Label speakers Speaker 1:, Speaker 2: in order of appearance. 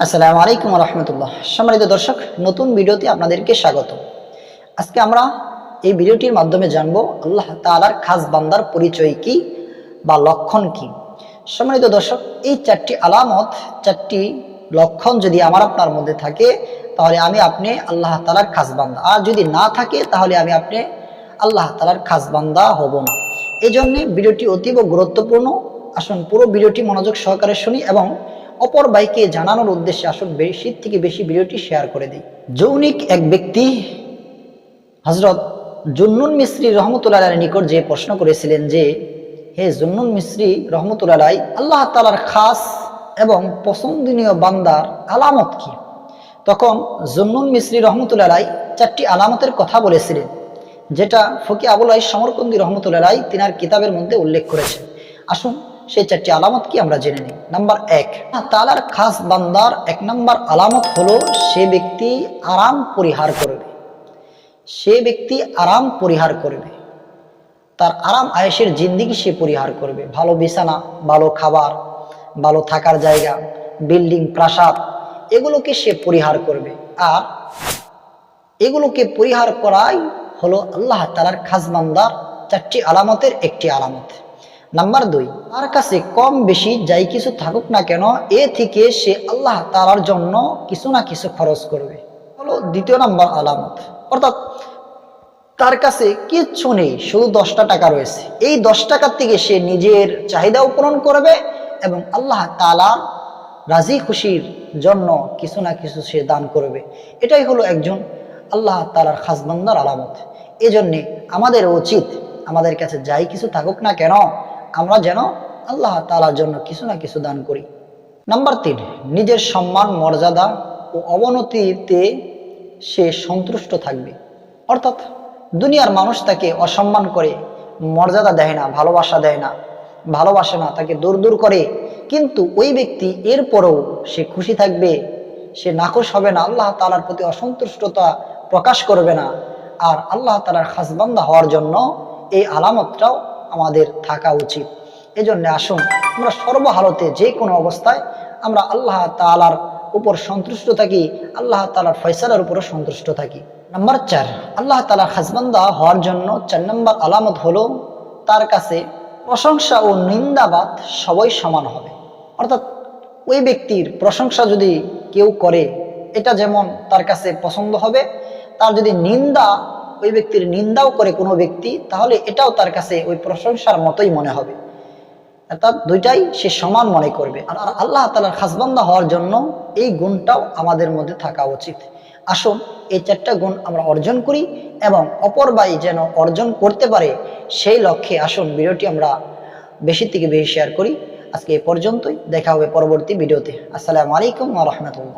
Speaker 1: আসসালামু আলাইকুম রহমতুল্লাহ সম্মানিত দর্শক, নতুন ভিডিওতে আপনাদেরকে স্বাগত। আজকে আমরা এই ভিডিওটির মাধ্যমে জানব আল্লাহ তাআলার খাস বান্দার পরিচয় কি বা লক্ষণ কি। সম্মানিত দর্শক, এই চারটি আলামত, চারটি লক্ষণ যদি আমার আপনার মধ্যে থাকে, তাহলে আমি আপনি আল্লাহ তালার খাস বান্দা। আর যদি না থাকে, তাহলে আমি আপনি আল্লাহ তালার খাস বান্দা হব না। এই জন্যে ভিডিওটি অতীব গুরুত্বপূর্ণ। আসুন পুরো ভিডিওটি মনোযোগ সহকারে শুনি এবং অপর বাইকে জানানোর উদ্দেশ্যে আসুন বেশি থেকে বেশি ভিডিওটি শেয়ার করে দিই। যৌনিক এক ব্যক্তি হজরত জুন্নুন মিস্ত্রি রহমতুল্লাহ নিকট যে প্রশ্ন করেছিলেন যে, হে জুন্নুন মিস্ত্রি রহমতুল্লাহ আল্লাহ তালার খাস এবং পছন্দনীয় বান্দার আলামত কি? তখন জুন্নুন মিস্ত্রি রহমতুল্লাহ চারটি আলামতের কথা বলেছিলেন, যেটা ফকি আবুল আই সমরকন্দি রহমতুল্লাহ তিনার কিতাবের মধ্যে উল্লেখ করেছেন। আসুন সেই চারটি আলামত কি আমরা জেনে নিই? নাম্বার এক তালার খাস বান্দার এক নাম্বার আলামত হলো সে ব্যক্তি আরাম পরিহার করবে। সে ব্যক্তি আরাম পরিহার করবে। তার আরাম আয়েসের জিন্দিগি সে পরিহার করবে। ভালো বিছানা, ভালো খাবার, ভালো থাকার জায়গা, বিল্ডিং, প্রাসাদ, এগুলোকে সে পরিহার করবে। আর এগুলোকে পরিহার করাই হলো আল্লাহ তালার খাসবান্দার চারটি আলামতের একটি আলামত। নাম্বার দুই, তার কাছে কম বেশি যাই কিছু থাকুক না কেন, এ থেকে সে আল্লাহ তালার জন্য কিছু না কিছু খরচ করবে। হলো দ্বিতীয় নাম্বার আলামত। অর্থাৎ তার কাছে কিচ্ছু নেই, শুধু দশটা টাকা রয়েছে। এই দশ টাকার থেকে সে নিজের চাহিদাও পূরণ করবে এবং আল্লাহ তালার রাজি খুশির জন্য কিছু না কিছু সে দান করবে। এটাই হলো একজন আল্লাহ তালার খাসবান্দার আলামত। এজন্যে আমাদের উচিত আমাদের কাছে যাই কিছু থাকুক না কেন আমরা যেন আল্লাহ তালার জন্য কিছু না কিছু দান করি। নাম্বার তিন, নিজের সম্মান, মর্যাদা ও অবনতিতে সে সন্তুষ্ট থাকবে। অর্থাৎ দুনিয়ার মানুষ তাকে অসম্মান করে, মর্যাদা দেয় না, ভালোবাসা দেয় না, ভালোবাসে না, তাকে দূর দূর করে। কিন্তু ওই ব্যক্তি এরপরেও সে খুশি থাকবে, সে নাকশ হবে না, আল্লাহ তালার প্রতি অসন্তুষ্টতা প্রকাশ করবে না। আর আল্লাহ তালার খাসবান্দা হওয়ার জন্য এই আলামতটাও আমাদের থাকা উচিত। এই এজন্য আসুন, আমরা সর্বহালতে যে কোনো অবস্থায় আমরা আল্লাহ তালার উপর সন্তুষ্ট থাকি, আল্লাহ তালার ফয়সালার উপরও সন্তুষ্ট থাকি। নাম্বার চার, আল্লাহ তালার হাজবান্দা হওয়ার জন্য চার নম্বর আলামত হলো তার কাছে প্রশংসা ও নিন্দাবাদ সবাই সমান হবে। অর্থাৎ ওই ব্যক্তির প্রশংসা যদি কেউ করে, এটা যেমন তার কাছে পছন্দ হবে, তার যদি নিন্দা ওই ব্যক্তির নিন্দাও করে কোনো ব্যক্তি, তাহলে এটাও তার কাছে ওই প্রশংসার মতোই মনে হবে। অর্থাৎ দুইটাই সে সমান মনে করবে। আর আল্লাহ তালার খাসবান্দা হওয়ার জন্য এই গুণটাও আমাদের মধ্যে থাকা উচিত। আসুন এই চারটা গুণ আমরা অর্জন করি এবং অপর বাই যেন অর্জন করতে পারে সেই লক্ষ্যে আসুন ভিডিওটি আমরা বেশি থেকে বেশি শেয়ার করি। আজকে এ পর্যন্তই। দেখা হবে পরবর্তী ভিডিওতে। আসসালামু আলাইকুম রহমতুল্লাহ।